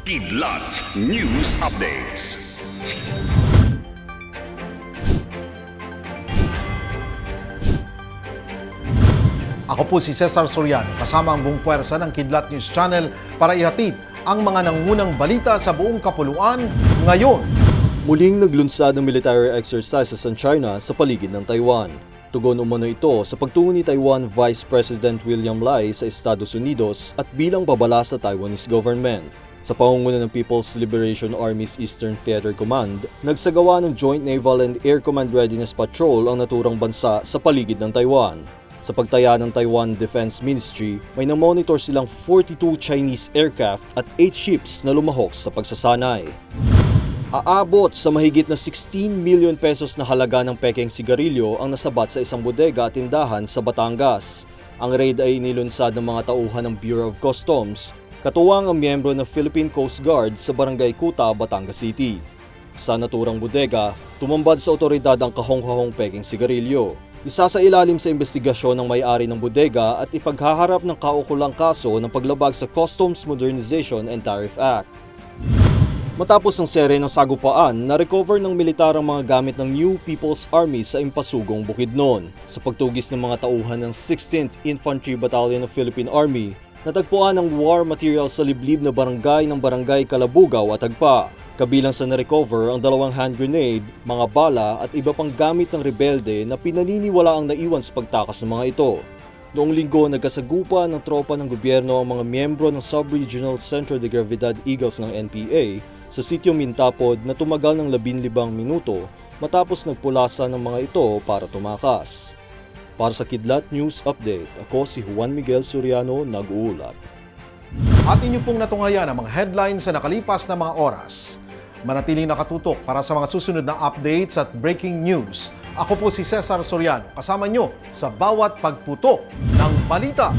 Kidlat News Updates. Ako po si Cesar Soriano, kasama ang buong puwersa ng Kidlat News Channel para ihatid ang mga nangunang balita sa buong kapuluan ngayon. Muling naglunsad ng military exercises ang China sa paligid ng Taiwan. Tugon umano ito sa pagtungo ni Taiwan Vice President William Lai sa Estados Unidos at bilang babala sa Taiwanese government. Sa pangunguna ng People's Liberation Army's Eastern Theater Command, nagsagawa ng Joint Naval and Air Command Readiness Patrol ang naturang bansa sa paligid ng Taiwan. Sa pagtaya ng Taiwan Defense Ministry, may namonitor silang 42 Chinese aircraft at 8 ships na lumahok sa pagsasanay. Aabot sa mahigit na 16 million pesos na halaga ng pekeng sigarilyo ang nasabat sa isang bodega at tindahan sa Batangas. Ang raid ay inilunsad ng mga tauhan ng Bureau of Customs, katuwang ang miyembro ng Philippine Coast Guard sa Barangay Kuta, Batangas City. Sa naturang bodega, tumambad sa otoridad ang kahong-kahong pekeng sigarilyo. Isa sa ilalim sa investigasyon ng may-ari ng bodega at ipaghaharap ng kaukulang kaso ng paglabag sa Customs Modernization and Tariff Act. Matapos ang sere ng sagupaan, na-recover ng militar ang mga gamit ng New People's Army sa Impasugong Bukidnon. Sa pagtugis ng mga tauhan ng 16th Infantry Battalion of Philippine Army, natagpuan ang war material sa liblib na barangay ng Barangay Kalabugaw at Agpa. Kabilang sa na-recover ang dalawang hand grenade, mga bala at iba pang gamit ng rebelde na pinaniniwala ang naiwan sa pagtakas ng mga ito. Noong linggo, nagkasagupa ng tropa ng gobyerno ang mga miyembro ng Sub-Regional Centro de Gravidad Eagles ng NPA sa sitio Mintapod na tumagal ng 15 minuto matapos nagpulasa ng mga ito para tumakas. Para sa Kidlat News Update, ako si Juan Miguel Soriano, nag-uulat. At inyo pong natungayan ang mga headlines sa nakalipas na mga oras. Manatiling nakatutok para sa mga susunod na updates at breaking news. Ako po si Cesar Soriano, kasama nyo sa bawat pagputok ng balita.